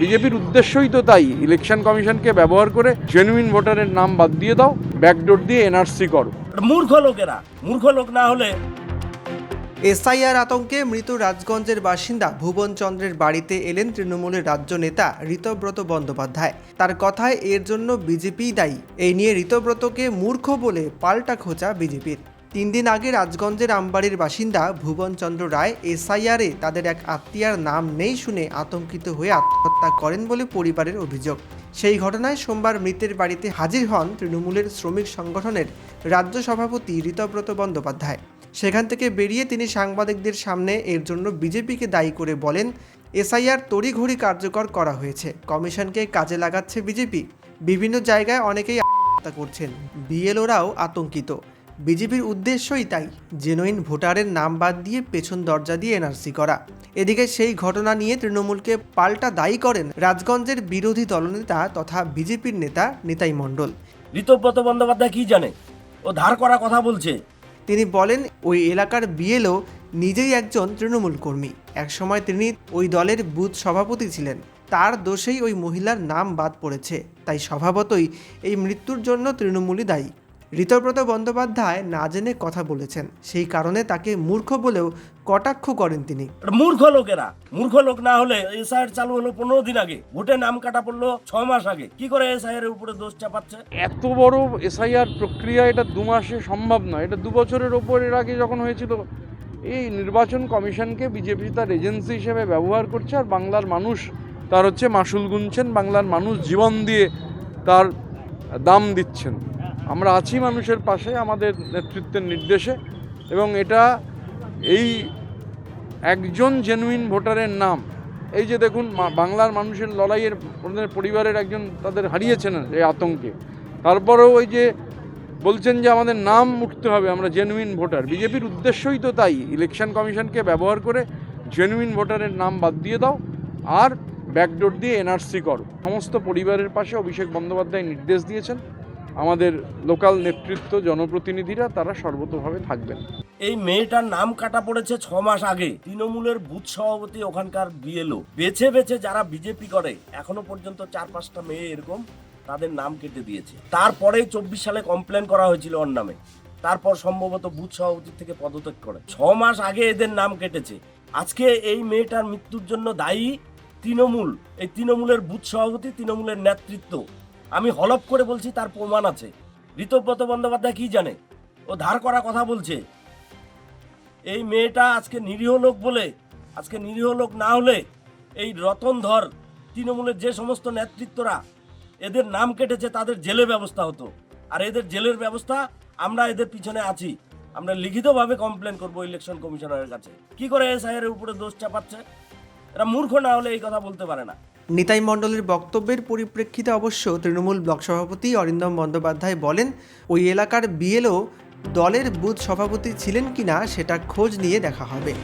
বিজেপির উদ্দেশ্যই তো তাই। ইলেকশন কমিশনকে ব্যবহার করে জেনুইন ভোটারের নাম বাদ দিয়ে দাও ব্যাকডোর দিয়ে এনআরসি করো। মূর্খ লোকেরা মূর্খ লোক না হলে এসআইআর আতঙ্কে মৃত রাজগঞ্জের বাসিন্দা ভুবন চন্দ্রের বাড়িতে এলেন তৃণমূলের রাজ্য নেতা ঋতব্রত বন্দ্যোপাধ্যায়। তার কথায় এর জন্য বিজেপিই দায়ী। এই নিয়ে ঋতব্রতকে মূর্খ বলে পাল্টা খোঁচা বিজেপির। তিন দিন আগে রাজগঞ্জের আমবাড়ির বাসিন্দা ভুবন চন্দ্র রায় এসআইআরে তাদের এক আত্মীয়ার নাম নেই শুনে আতঙ্কিত হয়ে আত্মহত্যা করেন বলে পরিবারের অভিযোগ। সেই ঘটনায় সোমবার মৃতের বাড়িতে হাজির হন তৃণমূলের শ্রমিক সংগঠনের রাজ্য সভাপতি ঋতব্রত বন্দ্যোপাধ্যায়। সেখান থেকে বেরিয়ে তিনি সাংবাদিকদের সামনে এর জন্য বিজেপিকে দায়ী করে বলেন, এসআইআর তড়িঘড়ি কার্যকর করা হয়েছে। কমিশনকে কাজে লাগাচ্ছে বিজেপি। বিভিন্ন জায়গায় অনেকেই আত্মহত্যা করছেন। বিএলওরাও আতঙ্কিত। বিজেপির উদ্দেশ্যই তাই জেনুইন ভোটারের নাম বাদ দিয়ে পেছন দরজা দিয়ে এনআরসি করা। এদিকে সেই ঘটনা নিয়ে তৃণমূলকে পাল্টা দায়ী করেন রাজগঞ্জের বিরোধী দলনেতা তথা বিজেপির নেতা নিতাই মণ্ডল। ঋতব্রত বন্দ্যোপাধ্যায় কি জানে? ও ধার করা কথা বলছে। তিনি বলেন ওই এলাকার বিএলও নিজেই একজন তৃণমূল কর্মী। একসময় তিনি ওই দলের বুথ সভাপতি ছিলেন। তার দোষেই ওই মহিলার নাম বাদ পড়েছে। তাই স্বভাবতই এই মৃত্যুর জন্য তৃণমূলই দায়ী। ঋতব্রত বন্দ্যোপাধ্যায় না জেনে কথা বলেছেন। সেই কারণে তাকে মূর্খ বলেও কটাক্ষ করেন তিনি। মূর্খ লোকেরা। মূর্খ লোক না হলে এসআইআর চালু হলো পনেরো দিন আগে। ভোটে নাম কাটা পড়ল ছ মাস আগে। কি করে এসআইআর এর উপরে দোষ চাপাচ্ছে? এত বড় এসআইআর প্রক্রিয়া এটা দু মাসে সম্ভব নয়। এটা দু বছরের ওপর এর আগে যখন হয়েছিল এই নির্বাচন কমিশনকে বিজেপি তার এজেন্সি হিসেবে ব্যবহার করছে আর বাংলার মানুষ তার হচ্ছে মাসুল গুনছেন বাংলার মানুষ জীবন দিয়ে তার দাম দিচ্ছেন। আমরা আছি মানুষের পাশে, আমাদের নেতৃত্বের নির্দেশে এবং এটা এই একজন জেনুইন ভোটারের নাম। এই যে দেখুন বাংলার মানুষের লড়াইয়ের ওদের পরিবারের একজন তাদের হারিয়েছেন এই আতঙ্কে। তারপরেও ওই যে বলছেন যে আমাদের নাম উঠতে হবে, আমরা জেনুইন ভোটার। বিজেপির উদ্দেশ্যই তো তাই ইলেকশন কমিশনকে ব্যবহার করে জেনুইন ভোটারের নাম বাদ দিয়ে দাও আর ব্যাকডোর দিয়ে এনআরসি করো। সমস্ত পরিবারের পাশে অভিষেক বন্দ্যোপাধ্যায় নির্দেশ দিয়েছেন আমাদের লোকাল নেতৃত্ব, জনপ্রতিনিধিরা তারা সর্বতোভাবে থাকবেন। এই মেয়েটার নাম কাটা পড়েছে ছ মাস আগে। তৃণমূলের বুথ সভাপতি ওখানকার বিএলও। বেছে বেছে যারা বিজেপি করে, এখনও পর্যন্ত চার পাঁচটা মেয়ে এরকম তাদের নাম কেটে দিয়েছে। তারপরে চব্বিশ সালে কমপ্লেন করা হয়েছিল ওর নামে। তারপর সম্ভবত বুথ সভাপতি থেকে পদত্যাগ করে। ছ মাস আগে এদের নাম কেটেছে। আজকে এই মেয়েটার মৃত্যুর জন্য দায়ী তৃণমূল। এই তৃণমূলের বুথ সভাপতি, তৃণমূলের নেতৃত্ব। আমি হলপ করে বলছি, তার প্রমাণ আছে। ঋতব্রত বন্দ্যোপাধ্যায় কি জানে? ও ধার করা কথা বলছে। এই মেয়েটা আজকে নিরীহ লোক বলে, আজকে নিরীহ লোক না হলে এই রতন ধর তৃণমূলের যে সমস্ত নেতৃত্বরা, এদের নাম কেটেছে, তাদের জেলে ব্যবস্থা হতো। আর এদের জেলের ব্যবস্থা আমরা এদের পিছনে আছি। আমরা লিখিতভাবে কমপ্লেন করব ইলেকশন কমিশনারের কাছে। কি করে এসআইআর এর উপরে দোষ চাপাচ্ছে? এরা মূর্খ না হলে এই কথা বলতে পারে না। নিতাই মণ্ডলের বক্তব্যের পরিপ্রেক্ষিতে অবশ্য তৃণমূল ব্লক সভাপতি অরিন্দম বন্দ্যোপাধ্যায় বলেন, ওই এলাকার বিএলও দলের বুথ সভাপতি ছিলেন কিনা সেটা খোঁজ নিয়ে দেখা হবে।